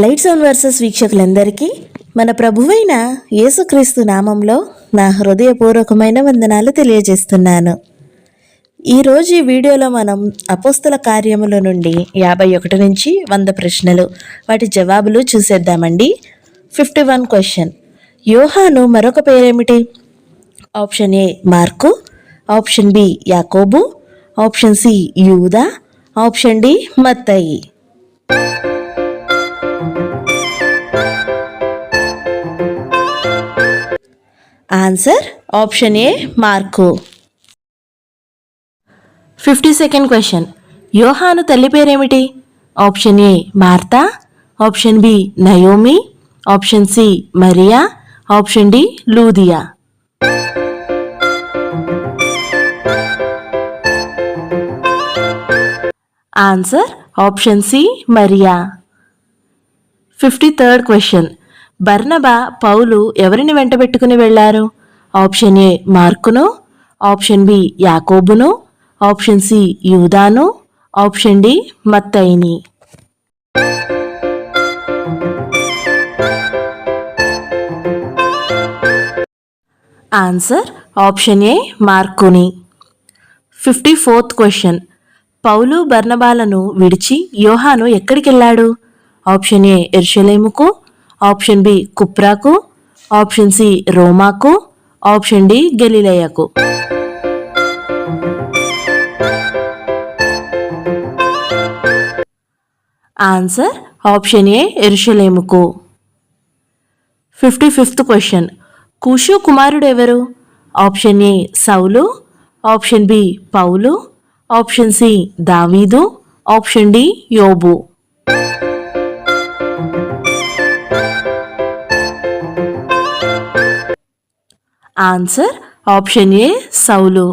Lights on versus వీక్షకులందరికీ మన ప్రభువైన యేసుక్రీస్తు నామంలో నా హృదయపూర్వకమైన వందనాలు తెలియజేస్తున్నాను. ఈరోజు ఈ వీడియోలో మనం అపోస్తల కార్యముల నుండి యాభై ఒకటి నుంచి వంద ప్రశ్నలు వాటి జవాబులు చూసేద్దామండి. Fifty one question. యోహాను మరొక పేరేమిటి? ఆప్షన్ ఏ మార్కు ఆప్షన్ బి యాకోబు ఆప్షన్ సి యూదా ఆప్షన్ డి మత్తయి. Answer option A mark. Fifty second question. యోహాను తల్లి పేరేమిటి? ఆప్షన్ ఏ మార్తా? ఆప్షన్ బి నయోమి? ఆప్షన్ సి మరియా? ఆప్షన్ డి లూదియా. Answer option C Mariya. Fifty third question. బర్నబా పౌలు ఎవరిని వెంటబెట్టుకుని వెళ్ళారు? ఆప్షన్ ఏ మార్కును ఆప్షన్ బి యాకోబును ఆప్షన్ సి యూదాను ఆప్షన్ డి మత్తయిని. Answer option A మార్కుని. Fifty fourth question. పౌలు బర్నబాలను విడిచి యోహాను ఎక్కడికి వెళ్ళాడు ఆప్షన్ ఏ ఎర్షలేముకు ఆప్షన్ బి కుప్రాకు ఆప్షన్ సి రోమాకు ఆప్షన్ డి గెలిలయకు answer option A ఎరుషలేముకు. Fifty fifth question. కుషు కుమారుడు ఎవరు? ఆప్షన్ ఏ సౌలు ఆప్షన్ బి పౌలు ఆప్షన్ సి దావీదు ఆప్షన్ డి యోబు. ఆన్సర్ ఆప్షన్ ఏ సౌలు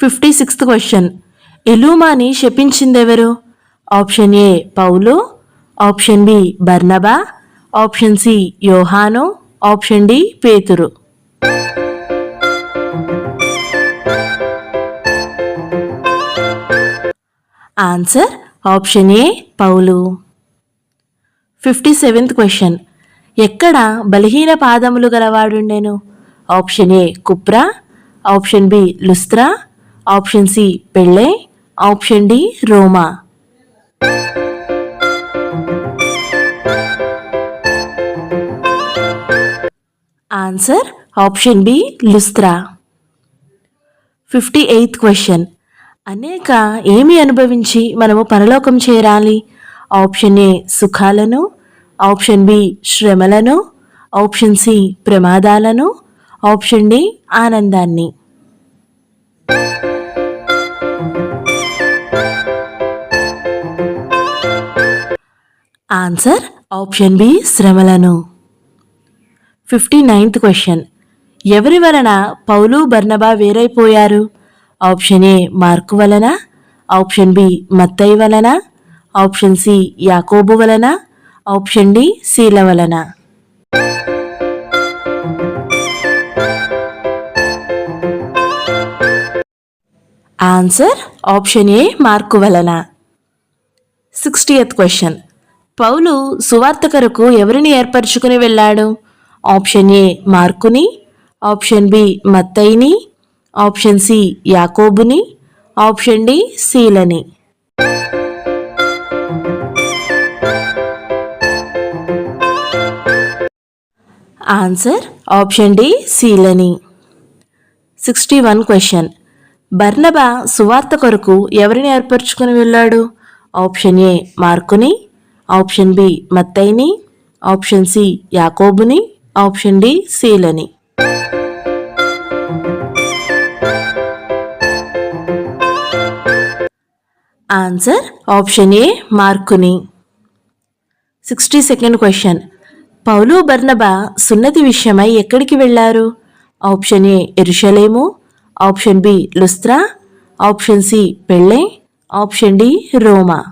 ఫిఫ్టీ సిక్స్త్ క్వశ్చన్ ఎలూమాని శపించిందెవరు option A Paul option B బర్నబా ఆప్షన్ సి యోహాను ఆప్షన్ డి పేతురు ఆన్సర్ ఆప్షన్ ఏ పౌలు ఫిఫ్టీ సెవెంత్ క్వశ్చన్ ఎక్కడ బలహీన పాదములు గలవాడుండెను ఆప్షన్ ఏ కుప్రా ఆప్షన్ బి లుస్త్రా ఆప్షన్ సి పెళ్ళే ఆప్షన్ డి రోమా. Answer option B లుస్త్రా. Fifty eighth question. అనేక ఏమి అనుభవించి మనము పరలోకం చేరాలి? ఆప్షన్ ఏ సుఖాలను ఆప్షన్ బి శ్రమలను ఆప్షన్ సి ప్రమాదాలను ఆప్షన్ డి ఆనందాన్ని. ఆన్సర్ ఆప్షన్ బి శ్రమలను. Fifty ninth question. ఎవరి వలన పౌలు బర్నబా వేరైపోయారు? ఆప్షన్ ఏ మార్కు వలన ఆప్షన్ బి మత్తయి వలన ఆప్షన్ సి యాకోబు వలన ఆప్షన్ డి శీల వలన. ఆన్సర్ ఆప్షన్ ఏ మార్కు వలన. సిక్స్టీయత్ క్వశ్చన్ పౌలు సువార్త కొరకు ఎవరిని ఏర్పరచుకుని వెళ్ళాడు? ఆప్షన్ ఏ మార్కుని. ఆప్షన్ బి మత్తయిని. ఆప్షన్ సి యాకోబుని. ఆప్షన్ డి సీలని. ఆన్సర్ ఆప్షన్ డి సీలని. సిక్స్టీ వన్ క్వశ్చన్ బర్నబా సువార్త కొరకు ఎవరిని ఏర్పరచుకుని వెళ్ళాడు? ఆప్షన్ ఏ మార్కుని ఆప్షన్ బి మత్తైని ఆప్షన్ సి యాకోబుని ఆప్షన్ డి సీలని. Answer option A మార్కుని. Sixty second question. పౌలు బర్నబా సున్నతి విషయమై ఎక్కడికి వెళ్ళారు? ఆప్షన్ ఏ ఎరుషలేము ఆప్షన్ బి లుస్త్రా ఆప్షన్ సి పెళ్ళే ఆప్షన్ డి రోమా.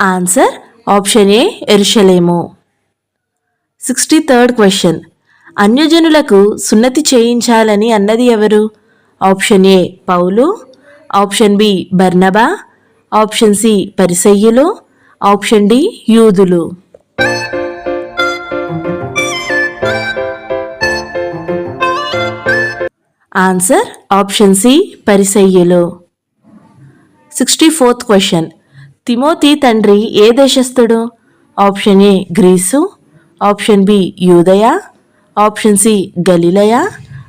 ఆన్సర్ ఆప్షన్ ఏ ఎరుషలేము. Sixty third question. అన్యజనులకు సున్నతి చేయించాలని అన్నది ఎవరు? Option A Paul option B బర్నబా ఆప్షన్ సి పరిసయ్యులు ఆప్షన్ డి యూదులు. ఆన్సర్ ఆప్షన్ సి పరిసయ్యులు. సిక్స్టీ ఫోర్త్ క్వశ్చన్ తిమోతి తండ్రి ఏ దేశస్థుడు? Option A Greece option B యూదయ. ఆప్షన్ సి గలిలయ.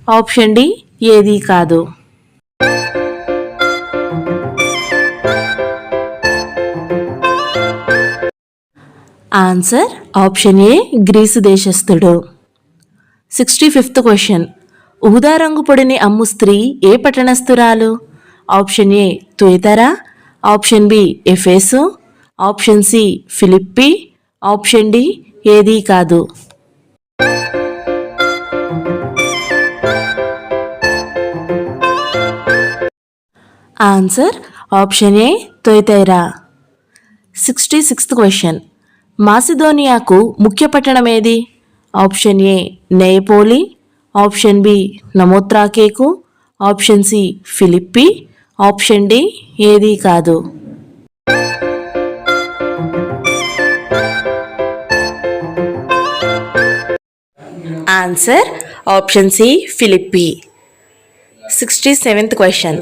ఆప్షన్ డి ఏది కాదు. ఆన్సర్ ఆప్షన్ ఏ గ్రీసు దేశస్థుడు. సిక్స్టీ ఫిఫ్త్ క్వశ్చన్ ఊదా రంగు పొడిని అమ్ము స్త్రీ ఏ పట్టణస్థురాలు? ఆప్షన్ ఏ తుయతరా option B ఎఫేసు option C Philippi option D ఏదీ కాదు. ఆన్సర్ ఆప్షన్ ఏ తొయతైరా సిక్స్టీ సిక్స్త్ క్వశ్చన్. మాసిదోనియాకు ముఖ్య పట్టణం ఏది? ఆప్షన్ ఏ నేపోలి ఆప్షన్ బి నమోత్రాకేకు option C Philippi option D ఏది కాదు. Answer option C Philippi. Sixty seventh question.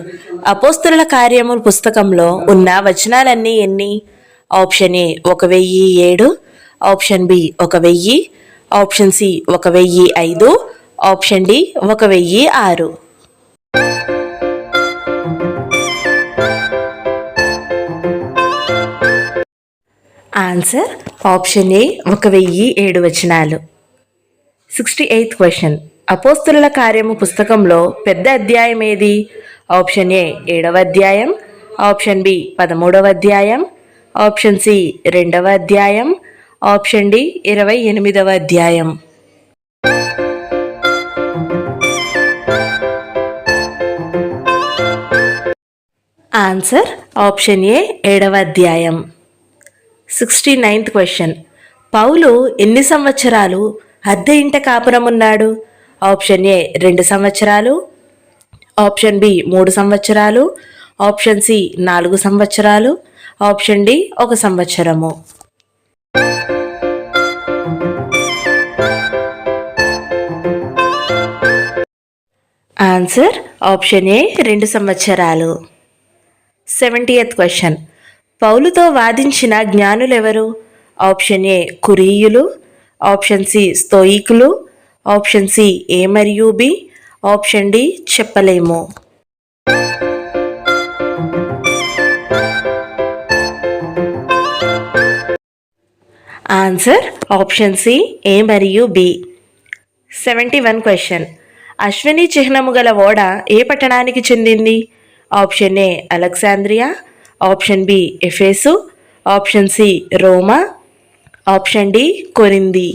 అపోస్తుల కార్యముల పుస్తకంలో ఉన్న వచనాలన్నీ ఎన్ని? ఆప్షన్ ఏ ఒక వెయ్యి ఏడు ఆప్షన్ బి ఒక వెయ్యి ఆప్షన్ సి ఒక వెయ్యి ఐదు ఆప్షన్ డి ఒక వెయ్యి ఆరు. ఆన్సర్ ఆప్షన్ ఏ ఒక వెయ్యి ఏడు వచనాలు. Sixty eighth question. అపోస్తుల కార్యము పుస్తకంలో పెద్ద అధ్యాయం ఏది? ఆప్షన్ ఏ ఏడవ అధ్యాయం. ఆప్షన్ బి పదమూడవ అధ్యాయం. ఆప్షన్ సి రెండవ అధ్యాయం. ఆప్షన్ డి ఇరవై ఎనిమిదవ అధ్యాయం. ఆన్సర్ ఆప్షన్ ఏ ఏడవ అధ్యాయం. Sixty ninth question. పౌలు ఎన్ని సంవత్సరాలు అద్దె ఇంట కాపురం ఉన్నాడు? ఆప్షన్ ఏ రెండు సంవత్సరాలు. ఆప్షన్ బి మూడు సంవత్సరాలు. ఆప్షన్ సి నాలుగు సంవత్సరాలు. ఆప్షన్ డి ఒక సంవత్సరము. ఆన్సర్ ఆప్షన్ ఏ రెండు సంవత్సరాలు. Seventieth question. పౌలుతో వాదించిన జ్ఞానులెవరు? ఆప్షన్ ఏ కురీయులు ఆప్షన్ సి స్తోయికులు ఆప్షన్ సి ఏ మరియు బి ఆప్షన్ డి చెప్పలేము. ఆన్సర్ ఆప్షన్ సి ఏ మరియు B. Seventy one question. Ashwini చిహ్నము గల ఓడ ఏ పట్టణానికి చెందింది? Option A Alexandria option B ఎఫేసు option C రోమా ఆప్షన్ డి కొరింది.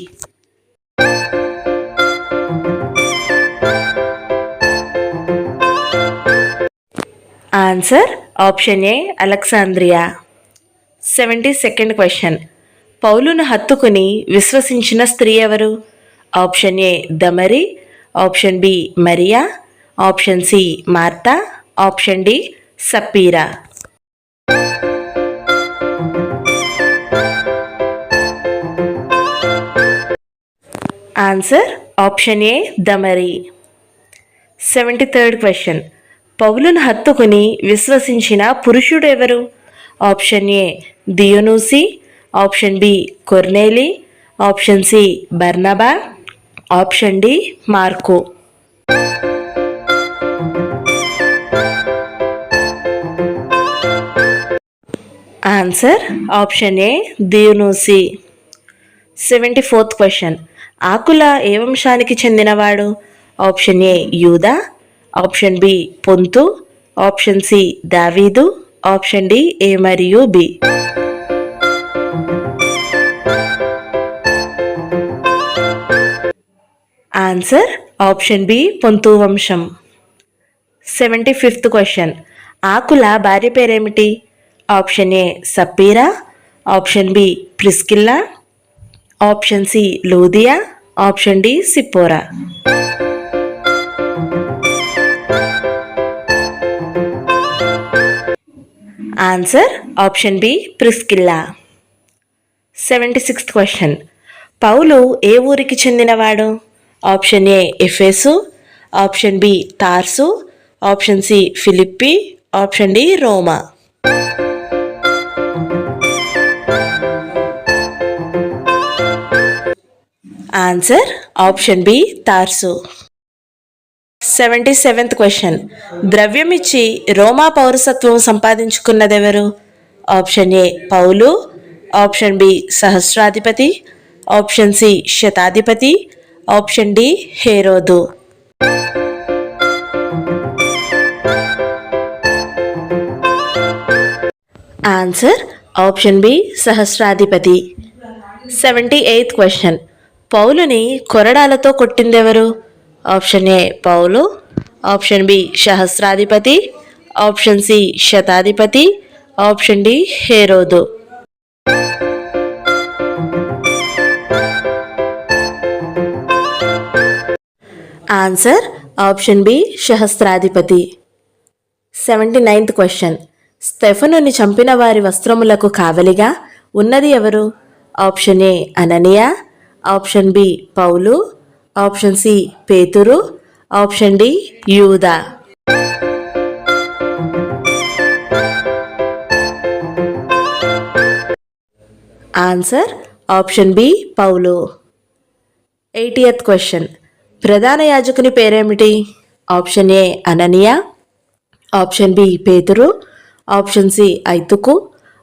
Answer option A Alexandria seventy second question. పౌలును హత్తుకుని విశ్వసించిన స్త్రీ ఎవరు? ఆప్షన్ ఏ దమరి option B Mariya option C Martha option D Sapphira. Answer option A దమరి. Seventy third question. పౌలును హత్తుకుని విశ్వసించిన పురుషుడు ఎవరు ఆప్షన్ ఏ దియోనూసి ఆప్షన్ బి కొర్నేలి ఆప్షన్ సి బర్నబా ఆప్షన్ డి మార్కో. ఆన్సర్ ఆప్షన్ ఏ దియునూసి సెవెంటీ ఫోర్త్ క్వశ్చన్ ఆకుల ఏ వంశానికి చెందినవాడు? ఆప్షన్ ఏ యూదా ఆప్షన్ బి పొంతు ఆప్షన్ సి దావీదు ఆప్షన్ డి ఏ మరియు బి ఆన్సర్ ఆప్షన్ బి పొంతు వంశం. సెవెంటీ ఫిఫ్త్ క్వశ్చన్ ఆకుల భార్య పేరేమిటి? Option A సపీరా option B Priscilla option C లూదియా option D సిపోరా answer option B Priscilla. Seventy sixth question. పౌలు ఏ ఊరికి చెందినవాడు? ఆప్షన్ ఏ ఎఫెసు option B తార్సు option C Philippi option D రోమా. Answer option B తార్సు. Seventy seventh question. ద్రవ్యం ఇచ్చి రోమా పౌరసత్వం సంపాదించుకున్నదెవరు? Option A Paul. Option B సహస్రాధిపతి. ఆప్షన్ సి శతాధిపతి. ఆప్షన్ డి హేరోదు. Answer option B సహస్రాధిపతి. Seventy eighth question. పౌలుని కొరడాలతో కొట్టిందెవరు? Option A Paul. Option B సహస్రాధిపతి. ఆప్షన్ సి శతాధిపతి. ఆప్షన్ డి హేరోదు. Answer option B సహస్రాధిపతి. Seventy ninth question. స్టెఫనుని చంపిన వారి వస్త్రములకు కావలిగా ఉన్నది ఎవరు? ఆప్షన్ ఏ అననియా. ఆప్షన్ బి పౌలు ఆప్షన్ సి పేతురు ఆప్షన్ డి యూదా. ఆన్సర్ ఆప్షన్ బి పౌలు. Eightieth question. ప్రధాన యాజకుని పేరేమిటి? ఆప్షన్ ఏ అననియా ఆప్షన్ బి పేతురు ఆప్షన్ సి ఐతుకు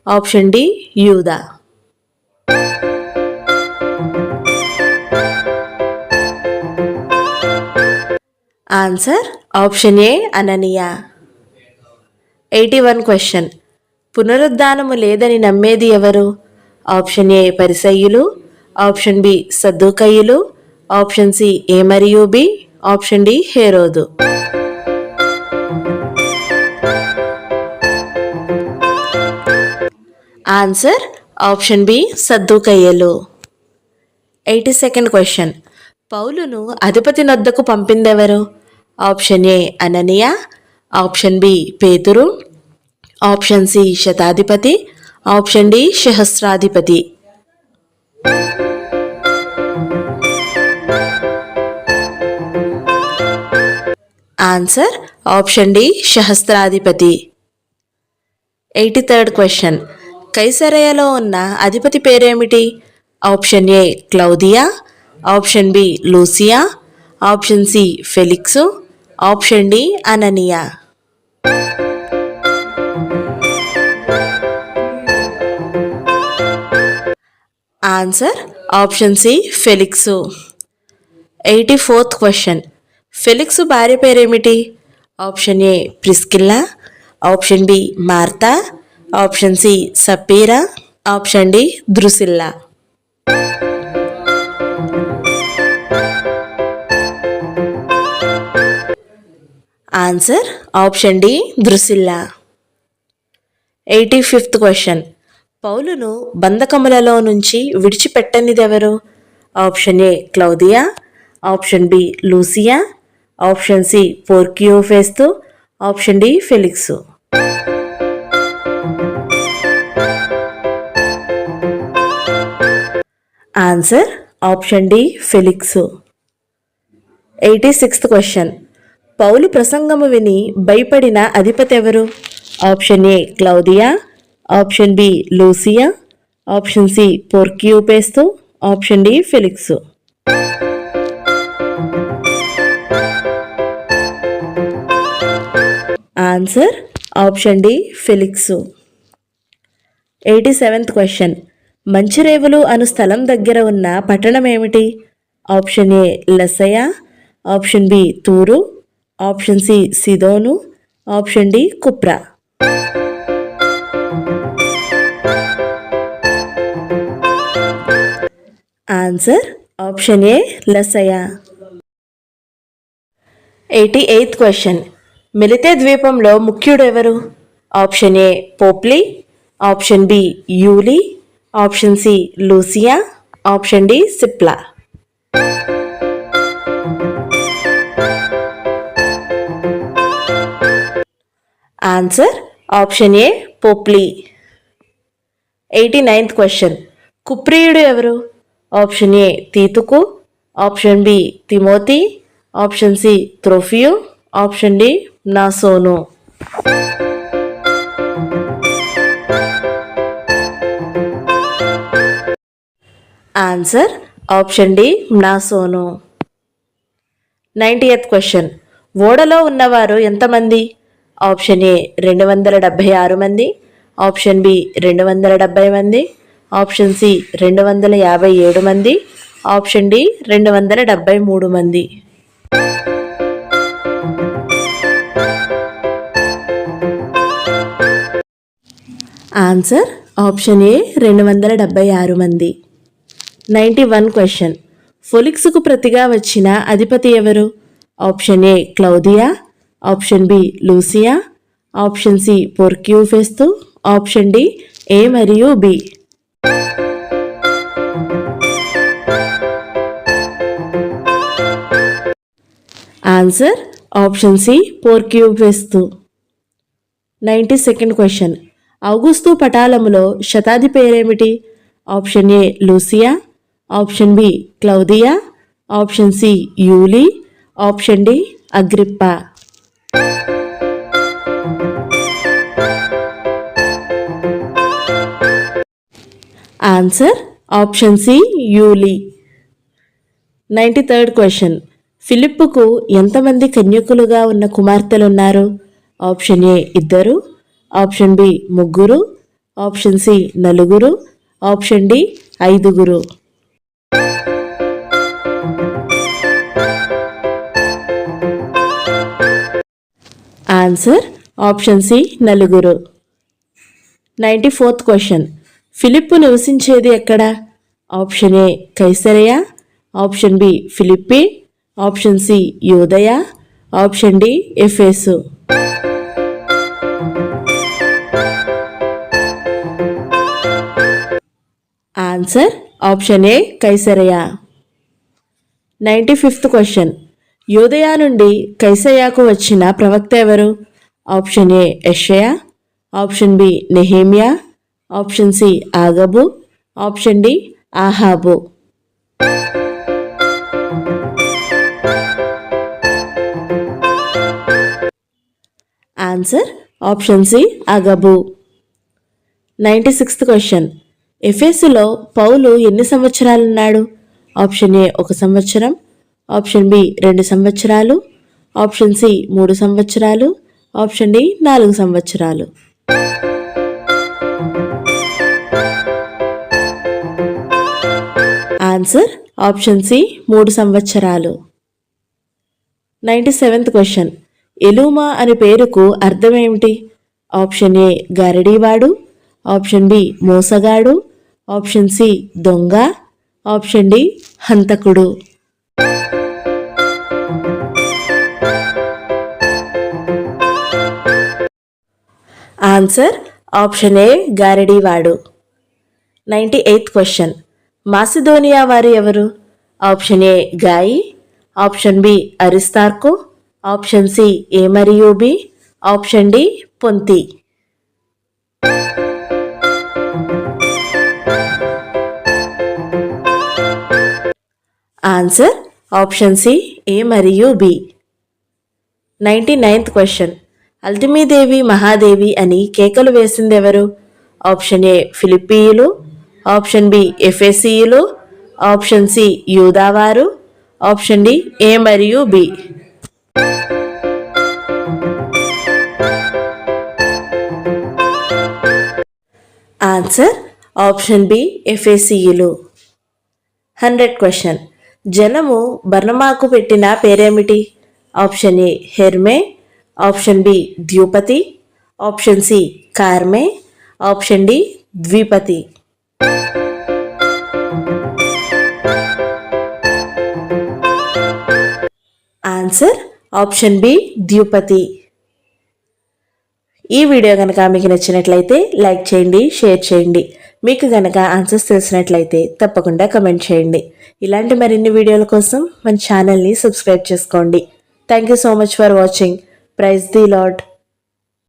ఆప్షన్ డి యూదా. Answer option A Ananias. Eighty one question. పునరుద్ధానము లేదని నమ్మేది ఎవరు? ఆప్షన్ ఏ పరిసయ్యులు ఆప్షన్ బి సద్దుకయ్యులు ఆప్షన్ సి ఏ మరియు బి ఆప్షన్ డి హేరోదు. Answer option B సద్దుకయ్యలు. Eighty second question. పౌలును అధిపతి నొద్దకు పంపిందెవరు? ఆప్షన్ ఏ అననియా ఆప్షన్ బి పేతురు ఆప్షన్ సి శతాధిపతి ఆప్షన్ డి సహస్రాధిపతి. Answer option D సహస్రాధిపతి. Eighty third question. కైసరయలో ఉన్న అధిపతి పేరేమిటి? Option A Claudia option B Lucia option C Felix option D Ananias. Answer option C Felix. Eighty fourth question. Felix భార్య పేరేమిటి? Option A Priscilla. Option B Martha. Option C Sapphira. Option D Drusilla answer option D Drusilla eighty fifth question పౌలును బంధకములలో నుంచి విడిచిపెట్టనిదెవరు? Option A Claudia option B Lucia option C పోర్కియోఫేస్తు option D Felix answer option D Felix eighty sixth question పౌలు ప్రసంగము విని భయపడిన అధిపతి ఎవరు? Option A Claudia option B Lucia option C పోర్క్యూపేస్తో option D Felix. Answer option D Felix. Eighty seventh question. మంచిరేవులు అను స్థలం దగ్గర ఉన్న పట్టణం ఏమిటి ఆప్షన్ ఏ లసయ ఆప్షన్ బి తూరు ఆప్షన్ సి సిదోను ఆప్షన్ డి కుప్రా. ఆన్సర్ ఆప్షన్ ఏ లసయ ఎయిటీ ఎయిత్ క్వశ్చన్. మిలితే ద్వీపంలో ముఖ్యుడు ఎవరు ఆప్షన్ ఏ పోప్లీ ఆప్షన్ బి యూలీ option C Lucia option D సిప్లా. ఆన్సర్ ఆప్షన్ ఏ పోప్లీ ఎయిటీ నైన్త్ క్వశ్చన్ కుప్రియుడు ఎవరు option A తీతుకు option B Timothy option C త్రోఫియో option D నాసోను ఆన్సర్ ఆప్షన్ డి నాసోను నైంటీ ఎయిత్ క్వశ్చన్ ఓడలో ఉన్నవారు ఎంతమంది? ఆప్షన్ ఏ రెండు వందల డెబ్భై ఆరు మంది ఆప్షన్ బి రెండు వందల డెబ్భై మంది ఆప్షన్ సి రెండు వందల యాభై ఏడు మంది ఆప్షన్ డి రెండు వందల డెబ్భై మూడు మంది. ఆన్సర్ ఆప్షన్ ఏ రెండు వందల డెబ్భై ఆరు మంది. Ninety one question. ఫొలిక్స్కు ప్రతిగా వచ్చిన అధిపతి ఎవరు? Option A క్లౌదియా option B Lucia option C పొర్క్యూఫెస్తు ఆప్షన్ డి ఏ మరియు బి. ఆన్సర్ ఆప్షన్ సి పోర్క్యూఫెస్తు నైంటీ సెకండ్ క్వశ్చన్. ఔగుస్తు పటాలములో శతాది పేరేమిటి? ఆప్షన్ ఏ లూసియా ఆప్షన్ బి క్లౌదియా option C యూలీ option D Agrippa. Answer option C యూలీ ninety third question ఫిలిప్పుకు ఎంతమంది కన్యకులుగా ఉన్న కుమార్తెలు ఉన్నారు ఆప్షన్ ఏ ఇద్దరు. ఆప్షన్ బి ముగ్గురు. ఆప్షన్ సి నలుగురు. ఆప్షన్ డి ఐదుగురు. ఆన్సర్ ఆప్షన్ సి నలుగురు. నైంటీ ఫోర్త్ క్వశ్చన్ ఫిలిప్పు నివసించేది ఎక్కడ? ఆప్షన్ ఏ కైసరయ ఆప్షన్ బి ఫిలిప్పి. ఆప్షన్ సి యోదయ. ఆప్షన్ డి ఎఫేసు. ఆన్సర్ ఆప్షన్ ఏ కైసరయ నైంటీ ఫిఫ్త్ క్వశ్చన్ యోదయ నుండి కైసయాకు వచ్చిన ప్రవక్త ఎవరు? ఆప్షన్ ఏ యషయా ఆప్షన్ బి నెహేమియా ఆప్షన్ సి ఆగబు ఆప్షన్ డి ఆహాబు. ఆన్సర్ ఆప్షన్ సి అగబు నైంటీ సిక్స్త్ క్వశ్చన్. ఎఫెసులో పౌలు ఎన్ని సంవత్సరాలున్నాడు? ఆప్షన్ ఏ ఒక సంవత్సరం ఆప్షన్ బి రెండు సంవత్సరాలు ఆప్షన్ సి మూడు సంవత్సరాలు ఆప్షన్ డి నాలుగు సంవత్సరాలు. ఆన్సర్ ఆప్షన్ సి మూడు సంవత్సరాలు. నైంటీ సెవెంత్ క్వశ్చన్ ఎలూమా అనే పేరుకు అర్థం ఏమిటి? ఆప్షన్ ఏ గరడీవాడు ఆప్షన్ బి మోసగాడు ఆప్షన్ సి దొంగ ఆప్షన్ డి హంతకుడు. Answer option A గారడీవాడు. Ninety eighth question. Macedonia వారు ఎవరు? ఆప్షన్ ఏ గాయి. ఆప్షన్ బి అరిస్తార్కు. ఆప్షన్ సి ఏ మరియు బి. ఆప్షన్ డి పొంతి. ఆన్సర్ ఆప్షన్ సి ఏ మరియు బి. Ninety ninth question. అల్టిమీదేవి మహాదేవి అని కేకలు వేసింది ఎవరు ఆప్షన్ ఏ ఫిలిప్పీయులు ఆప్షన్ బి ఎఫ్ఎసీయులు ఆప్షన్ సి యూదావారు ఆప్షన్ డి ఏ మరియు బి. ఆన్సర్ ఆప్షన్ బి ఎఫ్ఎస్సియులు హండ్రెడ్ క్వశ్చన్. జనము బర్ణమాకు పెట్టిన పేరేమిటి? ఆప్షన్ ఏ హెర్మే ఆప్షన్ బి ద్యూపతి ఆప్షన్ సి కార్మే ఆప్షన్ డి ద్విపతి ఆన్సర్ ఆప్షన్ బి ద్యూపతి ఈ వీడియో కనుక మీకు నచ్చినట్లయితే లైక్ చేయండి షేర్ చేయండి. మీకు కనుక ఆన్సర్స్ తెలిసినట్లయితే తప్పకుండా కమెంట్ చేయండి. ఇలాంటి మరిన్ని వీడియోల కోసం మన ఛానల్ని సబ్స్క్రైబ్ చేసుకోండి. Thank you so much for watching praise the lord